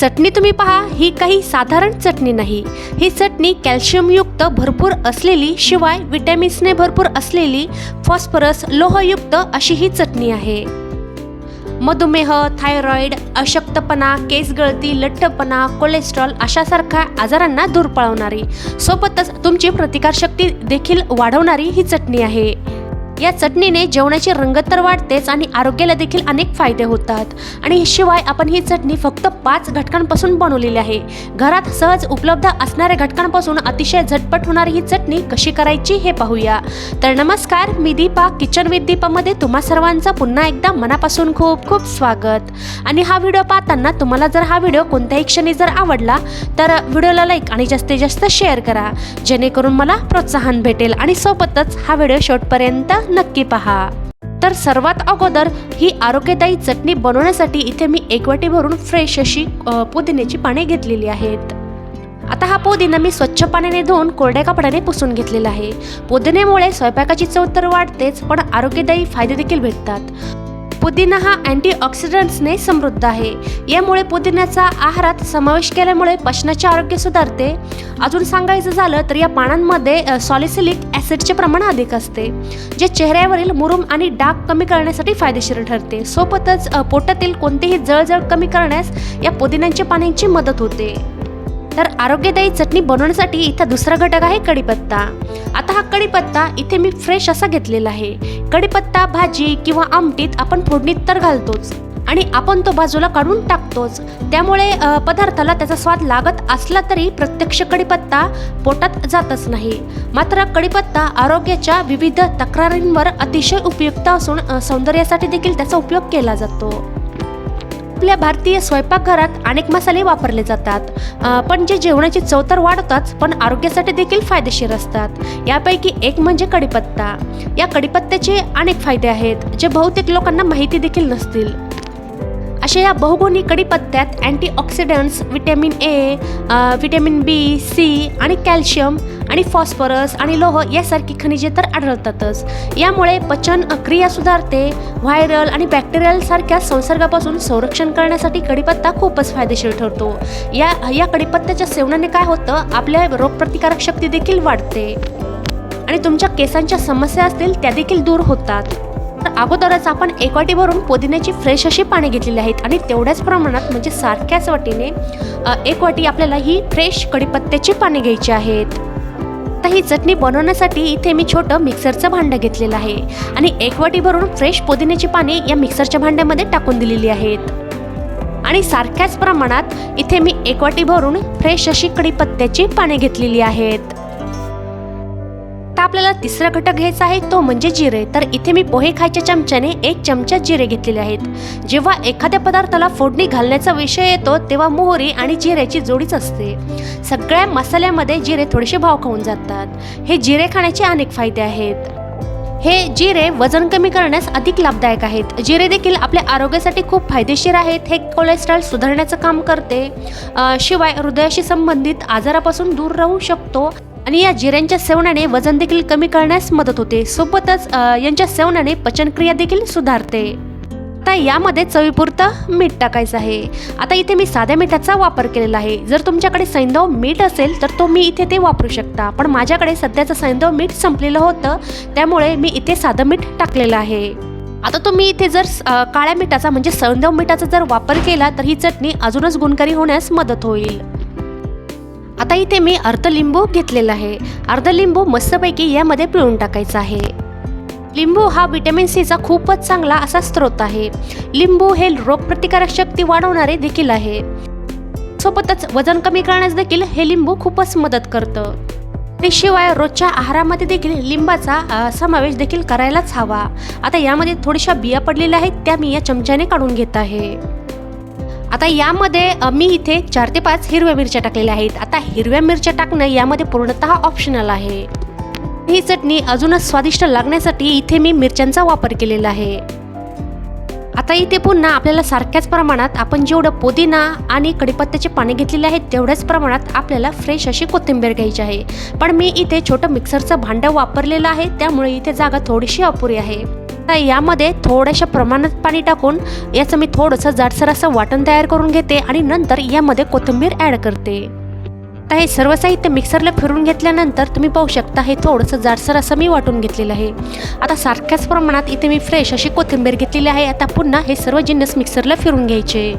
चटणी तुम्ही पहा ही काही साधारण चटणी नाही. ही चटणी कॅल्शियमयुक्त भरपूर असलेली शिवाय विटॅमिन्सने भरपूर असलेली फॉस्फरस लोहयुक्त अशी ही चटणी आहे. मधुमेह थायरॉईड अशक्तपणा केस गळती लठ्ठपणा कोलेस्ट्रॉल अशासारख्या आजारांना दूर पळवणारी सोबतच तुमची प्रतिकारशक्ती देखील वाढवणारी ही चटणी आहे. या चटणीने जेवणाची रंगत तर वाढतेच आणि आरोग्याला देखील अनेक फायदे होतात. आणि शिवाय आपण ही चटणी फक्त पाच घटकांपासून बनवलेली आहे. घरात सहज उपलब्ध असणाऱ्या घटकांपासून अतिशय झटपट होणारी ही चटणी कशी करायची हे पाहूया. तर नमस्कार मी दीपा किचन विथ दीपामध्ये तुम्हा सर्वांचं पुन्हा एकदा मनापासून खूप खूप स्वागत. आणि हा व्हिडिओ पाहताना तुम्हाला जर हा व्हिडिओ कोणत्याही क्षणी जर आवडला तर व्हिडिओला लाईक आणि जास्तीत जास्त शेअर करा. जेणेकरून मला प्रोत्साहन भेटेल आणि सोबतच हा व्हिडिओ शेवटपर्यंत नक्की पहा. तर सर्वात अगोदर ही आरोग्यदायी चटणी बनवण्यासाठी इथे मी एक वाटी भरून फ्रेश अशी पुदिन्याची पाने घेतलेली आहेत. आता हा पुदिना मी स्वच्छ पाण्याने धुवून कोरड्या कपड्याने पुसून घेतलेला आहे. पुदिन्यामुळे स्वयंपाकाची चव तर वाढतेच पण आरोग्यदायी फायदे देखील भेटतात. पुदिना हा अँटीऑक्सिडंट्सने समृद्ध आहे. यामुळे पुदिन्याचा आहारात समावेश केल्यामुळे पचनाचे आरोग्य सुधारते. अजून सांगायचं झालं तर या पानांमध्ये सॉलिसिलिक ॲसिडचे प्रमाण अधिक असते जे चेहऱ्यावरील मुरुम आणि डाग कमी करण्यासाठी फायदेशीर ठरते. सोबतच पोटातील कोणतेही जळजळ कमी करण्यास या पुदिन्याच्या पाण्याची मदत होते. तर आरोग्यदायी चटणी बनवण्यासाठी इथं दुसरा घटक आहे कढीपत्ता. आता हा कढीपत्ता इथे मी फ्रेश असा घेतलेला आहे. कढीपत्ता भाजी किंवा आमटीत आपण फोडणीत तर घालतोच. आणि आपण तो बाजूला काढून टाकतोच. त्यामुळे पदार्थाला त्याचा स्वाद लागत असला तरी प्रत्यक्ष कढीपत्ता पोटात जातच नाही. मात्र कडीपत्ता आरोग्याच्या विविध तक्रारींवर अतिशय उपयुक्त असून सौंदर्यासाठी देखील त्याचा उपयोग केला जातो. आपल्या भारतीय स्वयंपाकघरात अनेक मसाले वापरले जातात. पण जे जेवणाची चव तर वाढवतात पण आरोग्यासाठी देखील फायदेशीर असतात. यापैकी एक म्हणजे कढीपत्ता. या कढीपत्त्याचे अनेक फायदे आहेत जे बहुतेक लोकांना माहिती देखील नसतील. अशा या बहुगुणी कडीपत्त्यात antioxidants vitamin A vitamin B C आणि कॅल्शियम आणि फॉस्फरस आणि लोह यासारखी खनिजे तर आढळतातच. यामुळे पचन क्रिया सुधारते व्हायरल आणि बॅक्टेरियल सारख्या संसर्गापासून संरक्षण करण्यासाठी कडीपत्ता खूपच फायदेशीर ठरतो. या या कडीपत्त्याच्या सेवनाने काय होतं? आपल्या रोगप्रतिकारक शक्ती देखील वाढते. आणि तुमच्या केसांच्या समस्या असतील त्या देखील दूर होतात. तर अगोदरच आपण एक वाटी भरून पुदिन्याची फ्रेश अशी पाने घेतलेली आहेत आणि तेवढ्याच प्रमाणात म्हणजे सारख्याच वाटीने एक वाटी आपल्याला ही फ्रेश कढीपत्त्याची पाने घ्यायची आहेत. आता ही चटणी बनवण्यासाठी इथे मी छोटं मिक्सरचं भांडं घेतलेलं आहे आणि एक वाटी भरून फ्रेश पुदिन्याची पाने या मिक्सरच्या भांड्यामध्ये टाकून दिलेली आहेत. आणि सारख्याच प्रमाणात इथे मी एक वाटी भरून फ्रेश अशी कढीपत्त्याची पाने घेतलेली आहेत. आपल्याला तिसरा घटक घ्यायचा आहे तो म्हणजे जिरे. तर इथे मी पोहे खायच्या चमच्याने एक चमचा जिरे घेतलेले आहेत. जेव्हा एखाद्या पदार्थाला फोडणी घालण्याचा विषय येतो तेव्हा मोहरी आणि जिऱ्याची जोडीच असते. सगळ्या मसाल्यामध्ये जिरे थोडेसे भाव खाऊन जातात. हे जिरे खाण्याचे अनेक फायदे आहेत. हे जिरे वजन कमी करण्यास अधिक लाभदायक आहेत. जिरे देखील आपल्या आरोग्यासाठी खूप फायदेशीर आहेत. हे कोलेस्ट्रॉल सुधारण्याचं काम करते. शिवाय हृदयाशी संबंधित आजारापासून दूर राहू शकतो. आणि या जिऱ्यांच्या सेवनाने वजन देखील कमी करण्यास मदत होते. सोबतच यांच्या सेवनाने पचनक्रिया देखील सुधारते. आता यामध्ये चवीपुरतं मीठ टाकायचं आहे. आता इथे मी साध्या मिठाचा वापर केलेला आहे. जर तुमच्याकडे सैंधव मीठ असेल तर तो मी इथे ते वापरू शकता. पण माझ्याकडे सध्याचं सैंधव मीठ संपलेलं होतं त्यामुळे मी इथे साधं मीठ टाकलेलं आहे. आता तुम्ही इथे जर काळ्या मिठाचा म्हणजे सैंधव मिठाचा जर वापर केला तर ही चटणी अजूनच गुणकारी होण्यास मदत होईल. आता इथे मी अर्ध लिंबू घेतलेला आहे. अर्ध लिंबू मस्तपैकी यामध्ये पिळून टाकायचा आहे. लिंबू हा विटॅमिन सीचा खूपच चांगला असा स्रोत आहे. लिंबू हे रोगप्रतिकारक शक्ती वाढवणारे देखील आहे. सोबतच वजन कमी करण्यास देखील हे लिंबू खूपच मदत करतं. आणि शिवाय रोजच्या आहारामध्ये देखील लिंबाचा समावेश देखील करायलाच हवा. आता यामध्ये थोड्याशा बिया पडलेल्या आहेत त्या मी या चमच्याने काढून घेत आहे. आता यामध्ये मी इथे चार ते पाच हिरव्या मिरच्या टाकलेल्या आहेत. आता हिरव्या मिरच्या टाकणं यामध्ये पूर्णतः ऑप्शनल आहे. ही चटणी अजूनच स्वादिष्ट लागण्यासाठी इथे मी मिरच्यांचा वापर केलेला आहे. आता इथे पुन्हा आपल्याला सारख्याच प्रमाणात आपण जेवढं पुदिना आणि कडीपत्त्याचे पाने घेतलेले आहेत तेवढ्याच प्रमाणात आपल्याला फ्रेश अशी कोथिंबीर घ्यायची आहे. पण मी इथे छोटं मिक्सरचं भांडं वापरलेलं आहे त्यामुळे इथे जागा थोडीशी अपुरी आहे. आता यामध्ये थोड्याशा प्रमाणात पाणी टाकून याचं मी थोडंसं जाडसर असं वाटण तयार करून घेते आणि नंतर यामध्ये कोथिंबीर ॲड करते. आता हे सर्व साहित्य मिक्सरला फिरून घेतल्यानंतर तुम्ही पाहू शकता हे थोडंसं जाडसर असं मी वाटून घेतलेलं आहे. आता सारख्याच प्रमाणात इथे मी फ्रेश अशी कोथिंबीर घेतलेली आहे. आता पुन्हा हे सर्व जिन्नस मिक्सरला फिरून घ्यायचे.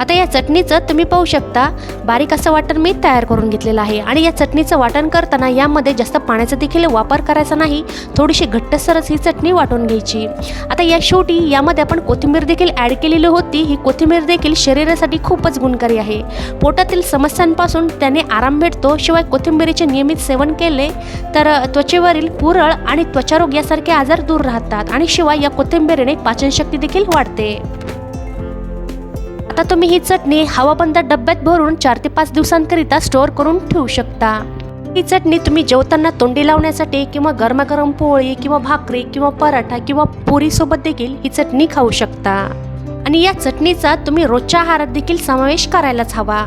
आता या चटणीचं तुम्ही पाहू शकता बारीक असं वाटण मी तयार करून घेतलेलं आहे. आणि या चटणीचं वाटण करताना यामध्ये जास्त पाण्याचा देखील वापर करायचा नाही थोडीशी घट्टसरच ही चटणी वाटून घ्यायची. आता या शेवटी यामध्ये आपण कोथिंबीर देखील ॲड केलेली होती. ही कोथिंबीर देखील शरीरासाठी खूपच गुणकारी आहे. पोटातील समस्यांपासून त्याने आराम भेटतो. शिवाय कोथिंबीरीचे नियमित सेवन केले तर त्वचेवरील पुरळ आणि त्वचारोग यासारखे आजार दूर राहतात आणि शिवाय या कोथिंबीरीने पाचनशक्ती देखील वाढते. आता तुम्ही ही चटणी हवाबंद डब्यात भरून चार ते पाच दिवसांकरिता स्टोअर करून ठेवू शकता. ही चटणी तुम्ही जेवताना तोंडी लावण्यासाठी किंवा गरमागरम पोळी किंवा भाकरी किंवा पराठा किंवा पुरीसोबत देखील ही चटणी खाऊ शकता. आणि या चटणीचा तुम्ही रोजच्या आहारात देखील समावेश करायलाच हवा.